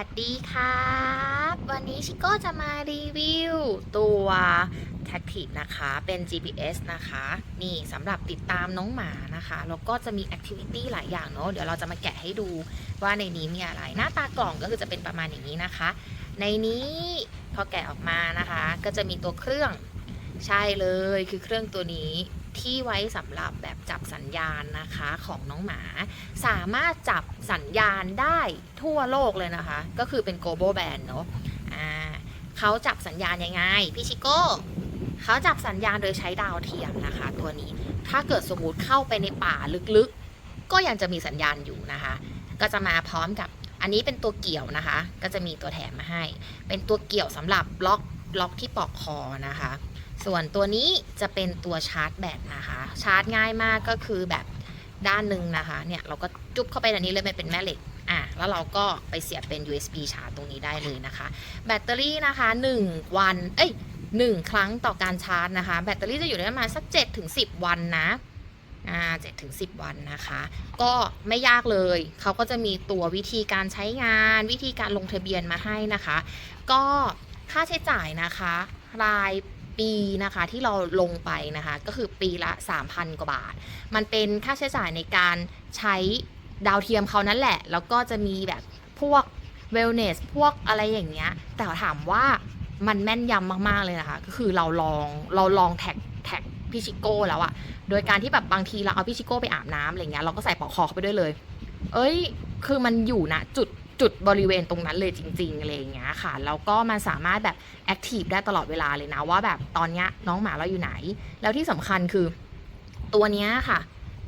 วัสดีครับ วันนี้ชิโก้จะมารีวิวตัว t a c t i v นะคะเป็น GPS นะคะ นี่สำหรับติดตามน้องหมานะคะ แล้วก็จะมี Activity หลายอย่างเนาะเดี๋ยวเราจะมาแกะให้ดูว่าในนี้มีอะไร หน้าตากล่องก็คือจะเป็นประมาณอย่างนี้นะคะ ในนี้พอแกะออกมานะคะ ก็จะมีตัวเครื่องใช่เลยคือเครื่องตัวนี้ ที่ไว้สำหรับแบบจับสัญญาณนะคะของน้องหมา สามารถจับสัญญาณได้ทั่วโลกเลยนะคะ ก็คือเป็น global band เนอะอ่าเขาจับสัญญาณยังไงพี่ชิโก้เขาจับสัญญาณโดยใช้ดาวเทียมนะคะ ตัวนี้ถ้าเกิดสมมติเข้าไปในป่าลึกๆ ก็ยังจะมีสัญญาณอยู่นะคะ ก็จะมาพร้อมกับอันนี้เป็นตัวเกี่ยวนะคะ ก็จะมีตัวแถมมาให้ เป็นตัวเกี่ยวสำหรับล็อกล็อกที่ปอกคอนะคะ ส่วนตัวนี้จะเป็นตัวชาร์จแบตนะคะ ชาร์จง่ายมากก็คือแบบด้านหนึ่งนะคะเนี่ยเราก็จุ๊บเข้าไปในนี้เลยมันเป็นแม่เหล็กอะแล้วเราก็ไปเสียบเป็น USB ชาร์จตรงนี้ได้เลยนะคะ แบตเตอรี่นะคะ 1 วัน เอ้ย 1 ครั้งต่อการชาร์จนะคะ แบตเตอรี่จะอยู่ได้ประมาณสัก7ถึง10 วันนะอ่า7ถึง10วันนะคะ ก็ไม่ยากเลย เขาก็จะมีตัววิธีการใช้งาน วิธีการลงทะเบียนมาให้นะคะ ก็ค่าใช้จ่ายนะคะ ราย ปีนะคะที่เราลงไปนะคะ ก็คือปีละ 3,000 กว่าบาท มันเป็นค่าใช้จ่ายในการใช้ดาวเทียมเขานั่นแหละ แล้วก็จะมีแบบพวก wellness พวกอะไรอย่างเงี้ย แต่ถามว่ามันแม่นยำมาก ๆ เลยนะคะ ก็คือเราลองเราลองแท็กแท็กพี่ชิโก้แล้วอะโดยการที่แบบบางทีเราเอาพี่ชิโก้ไปอาบน้ำอะไรเงี้ยเราก็ใส่ปลอกคอเข้าไปด้วยเลย เอ้ย คือมันอยู่นะจุด จุดบริเวณตรงนั้นเลยจริงๆอะไรอย่างเงี้ยค่ะแล้วก็มันสามารถแบบแอคทีฟได้ตลอดเวลาเลยนะว่าแบบตอนเนี้ยน้องหมาเราอยู่ไหน แล้วที่สำคัญคือตัวเนี้ยค่ะ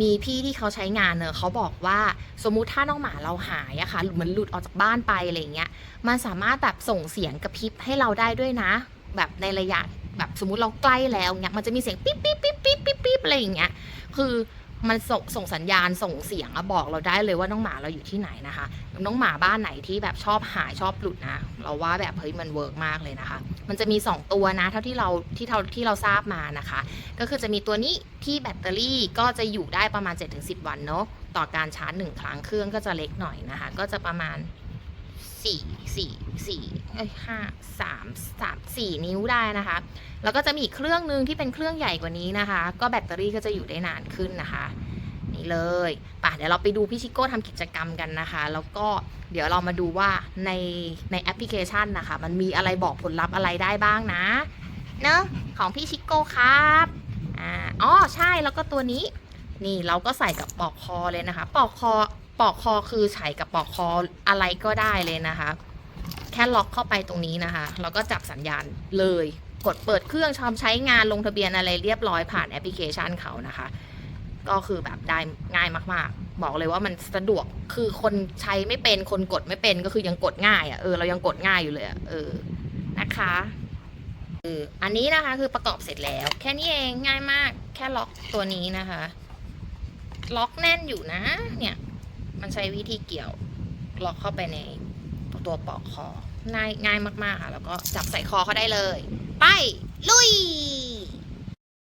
มีพี่ที่เขาใช้งานเนอะเขาบอกว่าสมมุติถ้าน้องหมาเราหายอะค่ะเหมือนหลุดออกจากบ้านไปอะไรอย่างเงี้ยมันสามารถแบบส่งเสียงกระพริบให้เราได้ด้วยนะ แบบในระยะแบบสมมุติเราใกล้แล้วเงี้ยมันจะมีเสียงปิ๊บปิ๊บปิ๊บปิ๊บปิ๊บปิ๊บอะไรอย่างเงี้ยคือ มันส่งส่งสัญญาณส่งเสียงอะบอกเราได้เลยว่าน้องหมาเราอยู่ที่ไหนนะคะ น้องหมาบ้านไหนที่แบบชอบหายชอบหลุดนะ เราว่าแบบเฮ้ยมันเวิร์กมากเลยนะคะ มันจะมี 2 ตัวนะ เท่าที่เราที่เท่าที่เราทราบมานะคะ ก็คือจะมีตัวนี้ที่แบตเตอรี่ก็จะอยู่ได้ประมาณ 7-10 วันเนาะต่อการชาร์จ 1 ครั้งเครื่องก็จะเล็กหน่อยนะคะ ก็จะประมาณ4 4 4เอ้ยห้าสามสามสี่นิ้วได้นะคะ แล้วก็จะมีอีกเครื่องหนึ่งที่เป็นเครื่องใหญ่กว่านี้นะคะ ก็แบตเตอรี่ก็จะอยู่ได้นานขึ้นนะคะ นี่เลยป่ะเดี๋ยวเราไปดูพี่ชิโก้ทำกิจกรรมกันนะคะ แล้วก็เดี๋ยวเรามาดูว่าในในแอปพลิเคชันนะคะ มันมีอะไรบอกผลลัพธ์อะไรได้บ้างนะเนอะของพี่ชิโก้ครับอ๋อใช่แล้วก็ตัวนี้นี่เราก็ใส่กับปลอกคอเลยนะคะปลอกคอปลอกคอคือใส่กับปลอกคออะไรก็ได้เลยนะคะ แค่ล็อกเข้าไปตรงนี้นะคะแล้วก็จับสัญญาณเลย กดเปิดเครื่องชอมใช้งานลงทะเบียนอะไรเรียบร้อยผ่านแอปพลิเคชันเขานะคะ ก็คือแบบได้ง่ายมาก ๆ บอกเลยว่ามันสะดวกคือคนใช้ไม่เป็นคนกดไม่เป็นก็คือยังกดง่ายอะ่ะเออเรายังกดง่ายอยู่เลยอะ่ะเออนะคะเอออันนี้นะคะคือประกอบเสร็จแล้ว แค่นี้เองง่ายมาก แค่ล็อกตัวนี้นะคะ ล็อกแน่นอยู่นะ เนี่ย มันใช้วิธีเกี่ยว ล็อกเข้าไปใน ตัวปลอกคอง่ายง่ายมากๆค่ะแล้วก็จับใส่คอเขาได้เลย ไป ลุย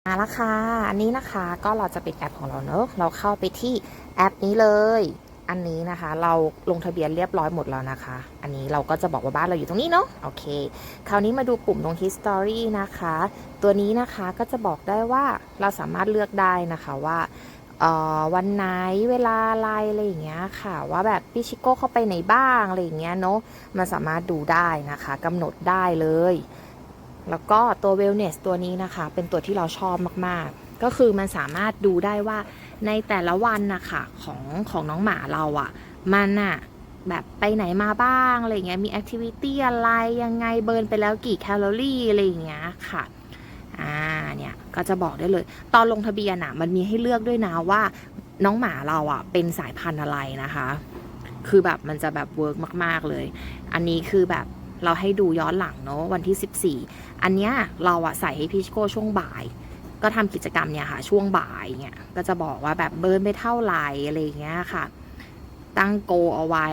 มาแล้วค่ะ อันนี้นะคะก็เราจะเป็นแอปของเราเนอะเราเข้าไปที่แอปนี้เลย อันนี้นะคะ เราลงทะเบียนเรียบร้อยหมดแล้วนะคะ อันนี้เราก็จะบอกว่าบ้านเราอยู่ตรงนี้เนาะโอเค คราวนี้มาดูปุ่มตรง history นะคะ ตัวนี้นะคะก็จะบอกได้ว่าเราสามารถเลือกได้นะคะว่า วันไหนเวลาอะไรอะไรอย่างเงี้ยค่ะ ว่าแบบพี่ชิโก้เข้าไปไหนบ้างอะไรอย่างเงี้ยเนาะมันสามารถดูได้นะคะกำหนดได้เลย แล้วก็ตัว wellness ตัวนี้นะคะ เป็นตัวที่เราชอบมากๆ ก็คือมันสามารถดูได้ว่าในแต่ละวันนะคะของของน้องหมาเราอะ่ะ มันอะแบบไปไหนมาบ้างอะไรเงี้ยมีแอคทิวิตี้อะไรยังไงเบิร์นไปแล้วกี่แคลอรี่อะไรอย่างเงี้ยค่ะอ่า เนี่ยก็จะบอกได้เลย ตอนลงทะเบียนอะมันมีให้เลือกด้วยนะว่าน้องหมาเราอะเป็นสายพันธุ์อะไรนะคะ คือแบบมันจะแบบเวิร์กมาก ๆเลย อันนี้คือแบบเราให้ดูย้อนหลังเนาะวันที่ 14 อันเนี้ยเราอะใส่ให้พี่ชิโก้ช่วงบ่าย ก็ทำกิจกรรมเนี่ยค่ะ ช่วงบ่ายเนี่ยก็จะบอกว่าแบบเบิร์นไปเท่าไหร่อะไรเงี้ยค่ะ ตั้งโกเอาไว้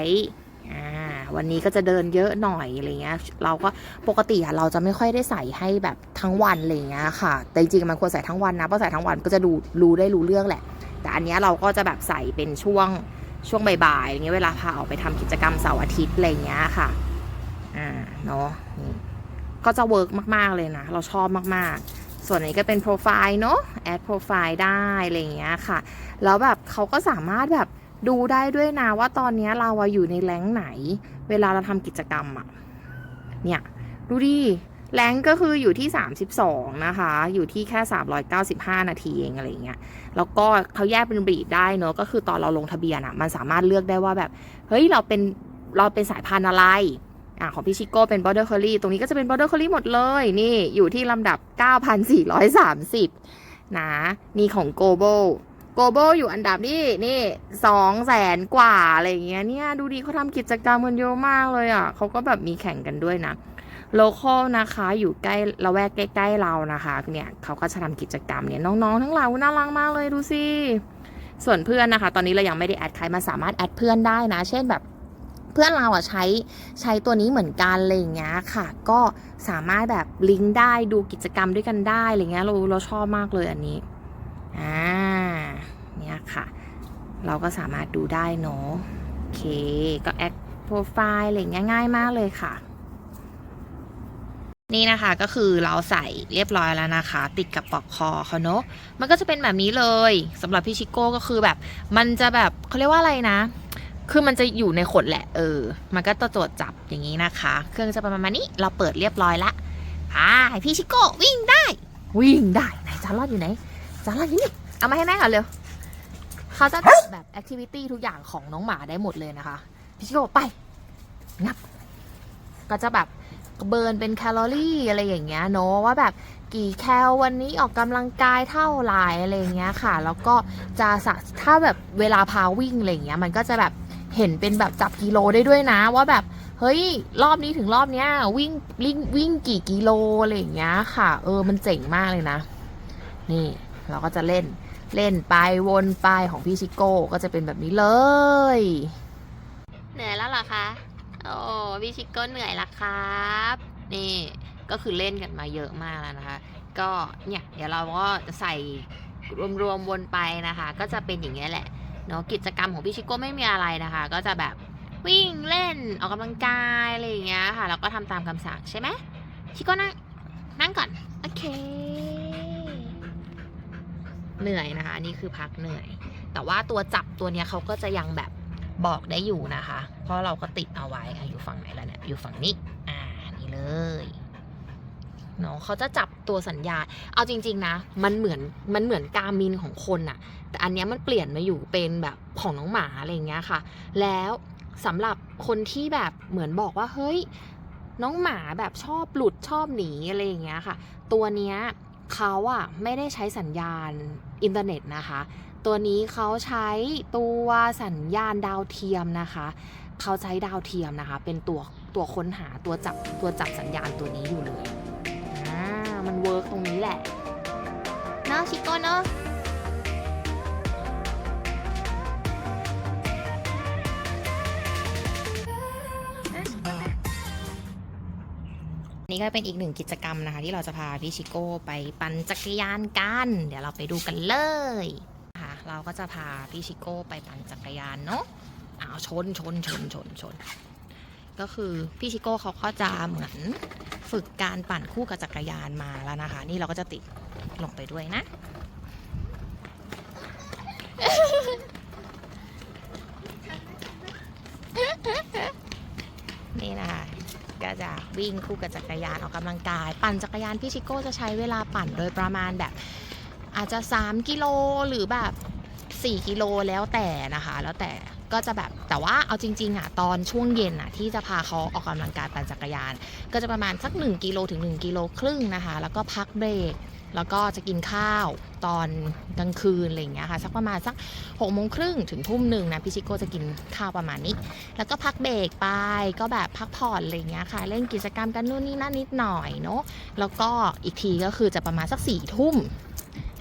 วันนี้ก็จะเดินเยอะหน่อยอะไรเงี้ยเราก็ปกติอะเราจะไม่ค่อยได้ใส่ให้แบบทั้งวันอะไรเงี้ยค่ะ แต่จริงๆมันควรใส่ทั้งวันนะเพราะใส่ทั้งวันก็จะดูรู้ได้รู้เรื่องแหละ แต่อันเนี้ยเราก็จะแบบใส่เป็นช่วงช่วงบ่ายๆอย่างเงี้ยเวลาพาออกไปทำกิจกรรมเสาร์อาทิตย์อะไรเงี้ยค่ะอ่าเนาะก็จะเวิร์กมากๆเลยนะ เราชอบมากๆ ส่วนนี้ก็เป็นโปรไฟล์เนาะแอดโปรไฟล์ได้อะไรอย่างเงี้ยค่ะ แล้วแบบเขาก็สามารถแบบดูได้ด้วยนะว่าตอนนี้เราอยู่ในแรงไหน เวลาเราทำกิจกรรมอะเนี่ยดูดิแรงก็คืออยู่ที่ 32 นะคะ อยู่ที่แค่ 395 นาทีเองอะไรอย่างเงี้ย แล้วก็เขาแยกเป็นบีดได้เนอะก็คือตอนเราลงทะเบียนอะมันสามารถเลือกได้ว่าแบบ เฮ้ย เราเป็นเราเป็นสายพันธุ์อะไร อะ ของพี่ชิโก้เป็น border collie ตรงนี้ก็จะเป็น border collie หมดเลย นี่อยู่ที่ลำดับ 9,430 นะ นี่ของ global global อยู่อันดับนี่นี่สองแสนกว่าอะไรอย่างเงี้ยเนี่ยดูดีเขาทำกิจกรรมกันเยอะมากเลยอะเขาก็แบบมีแข่งกันด้วยนะ local นะคะอยู่ใกล้ละแวกใกล้ๆเรานะคะเนี่ยเขาก็จะทำกิจกรรมเนี่ยน้องๆ ทั้งหลาน่ารักมากเลยดูสิส่วนเพื่อนนะคะ ตอนนี้เรายังไม่ได้แอดใครมาสามารถแอดเพื่อนได้นะ เช่นแบบเพื่อนเราอะใช้ใช้ตัวนี้เหมือนกันอะไรอย่างเงี้ยค่ะ ก็สามารถแบบลิงก์ได้ดูกิจกรรมด้วยกันได้อะไรเงี้ยเราเราชอบมากเลยอันนี้อ่า ค่ะ เราก็สามารถดูได้เนาะโอเค ก็แอดโปรไฟล์อะไรง่ายๆมากเลยค่ะ นี่นะคะก็คือเราใส่เรียบร้อยแล้วนะคะ ติดกับปลอกคอเขาเนอะมันก็จะเป็นแบบนี้เลยสำหรับพี่ชิโก้ก็คือแบบ มันจะแบบเขาเรียกว่าอะไรนะคือมันจะอยู่ในขนแหละ เออ มันก็จะตรวจจับอย่างนี้นะคะ เครื่องจะประมาณนี้ เราเปิดเรียบร้อยละอ่าพี่ชิโก้วิ่งได้ วิ่งได้ ไหนจารอดอยู่ไหนจารอดอยู่นี่ เอามาให้แม่ก่อนเร็ว เขาจะจับแบบแอคทิวิตี้ทุกอย่างของน้องหมาได้หมดเลยนะคะ พี่ชิโก้ไป งับ ก็จะแบบเบิร์นเป็นแคลอรี่อะไรอย่างเงี้ยเนาะว่าแบบกี่แคลวันนี้ออกกำลังกายเท่าไหร่อะไรอย่างเงี้ยค่ะ แล้วก็จะสะถ้าแบบเวลาพาวิ่งอะไรอย่างเงี้ยมันก็จะแบบเห็นเป็นแบบจับกิโลได้ด้วยนะ ว่าแบบเฮ้ยรอบนี้ถึงรอบเนี้ยวิ่งวิ่งวิ่งกี่กิโลอะไรอย่างเงี้ยค่ะ เออมันเจ๋งมากเลยนะ นี่เราก็จะเล่น เล่นไปวนไปของพี่ชิโก้ก็จะเป็นแบบนี้เลย เหนื่อยแล้วเหรอคะ โอ้พี่ชิโก้เหนื่อยละครับ นี่ก็คือเล่นกันมาเยอะมากแล้วนะคะ ก็เนี่ยเดี๋ยวเราก็จะใส่รวมๆวนไปนะคะ ก็จะเป็นอย่างเงี้ยแหละเนาะกิจกรรมของพี่ชิโก้ไม่มีอะไรนะคะ ก็จะแบบวิ่งเล่นออกกำลังกายอะไรอย่างเงี้ยค่ะ แล้วก็ทำตามคำสั่งใช่ไหมชิโก้นั่งนั่งก่อน โอเค เหนื่อยนะคะนี่คือพักเหนื่อย แต่ว่าตัวจับตัวเนี้ยเขาก็จะยังแบบบอกได้อยู่นะคะ เพราะเราก็ติดเอาไว้อะอยู่ฝั่งไหนแล้วเนี่ยอยู่ฝั่งนี้อ่านี่เลยเนาะเขาจะจับตัวสัญญาณ เอาจริง ๆ นะ มันเหมือนมันเหมือนการมินของคนอะแต่อันเนี้ยมันเปลี่ยนมาอยู่เป็นแบบของน้องหมาอะไรอย่างเงี้ยค่ะ แล้วสำหรับคนที่แบบเหมือนบอกว่าเฮ้ย น้องหมาแบบชอบหลุดชอบหนีอะไรอย่างเงี้ยค่ะ ตัวเนี้ยเขาอะไม่ได้ใช้สัญญาณ อินเทอร์เน็ตนะคะ ตัวนี้เขาใช้ตัวสัญญาณดาวเทียมนะคะเขาใช้ดาวเทียมนะคะ เป็นตัวตัวค้นหาตัวจับตัวจับสัญญาณตัวนี้อยู่เลยอ่ามันเวิร์กตรงนี้แหละเนอะชิโก้เนอะ นี่ก็เป็นอีกหนึ่งกิจกรรมนะคะ ที่เราจะพาพี่ชิโก้ไปปั่นจักรยานกัน เดี๋ยวเราไปดูกันเลยค่ะเราก็จะพาพี่ชิโก้ไปปั่นจักรยานเนาะอ้าวชนชนชนชนชน ก็คือพี่ชิโก้เขาก็จะเหมือนฝึกการปั่นคู่กับจักรยานมาแล้วนะคะ นี่เราก็จะติดลงไปด้วยนะนี่นะคะ ก็จะวิ่งคู่กับจักรยานออกกำลังกาย ปั่นจักรยานพี่ชิโก้จะใช้เวลาปั่นโดยประมาณแบบ อาจจะ 3 กิโลหรือแบบ 4 กิโลแล้วแต่นะคะ แล้วแต่ก็จะแบบแต่ว่าเอาจริงๆอะตอนช่วงเย็นอะที่จะพาเขาออกกำลังกายปั่นจักรยาน ก็จะประมาณสัก 1 กิโลถึง 1 กิโลครึ่งนะคะ แล้วก็พักเบรก แล้วก็จะกินข้าวตอนกลางคืนอะไรอย่างเงี้ยค่ะสักประมาณสักหกโมงครึ่งถึงทุ่มหนึ่งนะพี่ชิโก้จะกินข้าวประมาณนี้ แล้วก็พักเบรกไปก็แบบพักผ่อนอะไรอย่างเงี้ยค่ะ เล่นกิจกรรมกันนู่นนี่นั่นนิดหน่อยเนาะแล้วก็อีกทีก็คือจะประมาณสักสี่ทุ่ม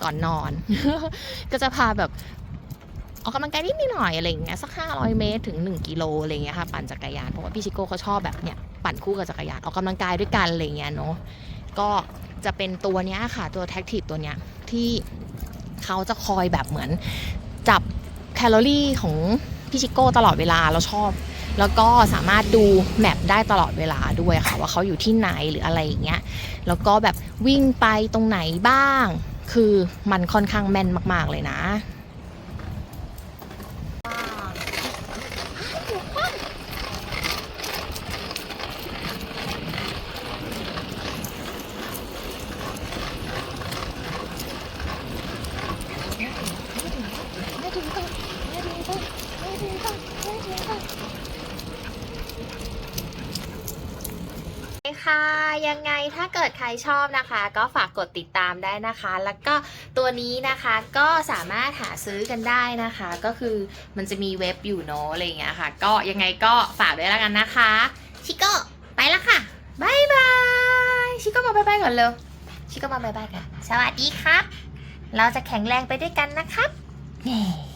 ก่อนนอน ก็จะพาแบบออกกำลังกายนิดหน่อยอะไรอย่างเงี้ยสัก 500 เมตรถึง 1 กิโลอะไรเงี้ยค่ะปั่นจักรยานเพราะว่าพี่ชิโก้เขาชอบแบบเนี้ยปั่นคู่กับจักรยานออกกำลังกายด้วยกันอะไรเงี้ยเนาะก็ จะเป็นตัวนี้ค่ะตัวแท็กทีฟตัวนี้ที่เขาจะคอยแบบเหมือนจับแคลอรี่ของพี่ชิโก้ตลอดเวลาเราชอบ แล้วก็สามารถดูแมปได้ตลอดเวลาด้วยค่ะ ว่าเขาอยู่ที่ไหนหรืออะไรอย่างเงี้ยแล้วก็แบบวิ่งไปตรงไหนบ้าง คือมันค่อนข้างแม่นมาก ๆ เลยนะ ค่ะ ยังไงถ้าเกิดใครชอบนะคะ ก็ฝากกดติดตามได้นะคะ แล้วก็ตัวนี้นะคะก็สามารถหาซื้อกันได้นะคะ ก็คือมันจะมีเว็บอยู่เนอะอะไรอย่างเงี้ยค่ะ ก็ยังไงก็ฝากด้วยแล้วกันนะคะ ชิโก้ไปแล้วค่ะบายบายชิโก้มาบายบายก่อนเร็วชิโก้มาบายบายกันสวัสดีครับ เราจะแข็งแรงไปด้วยกันนะครับเย้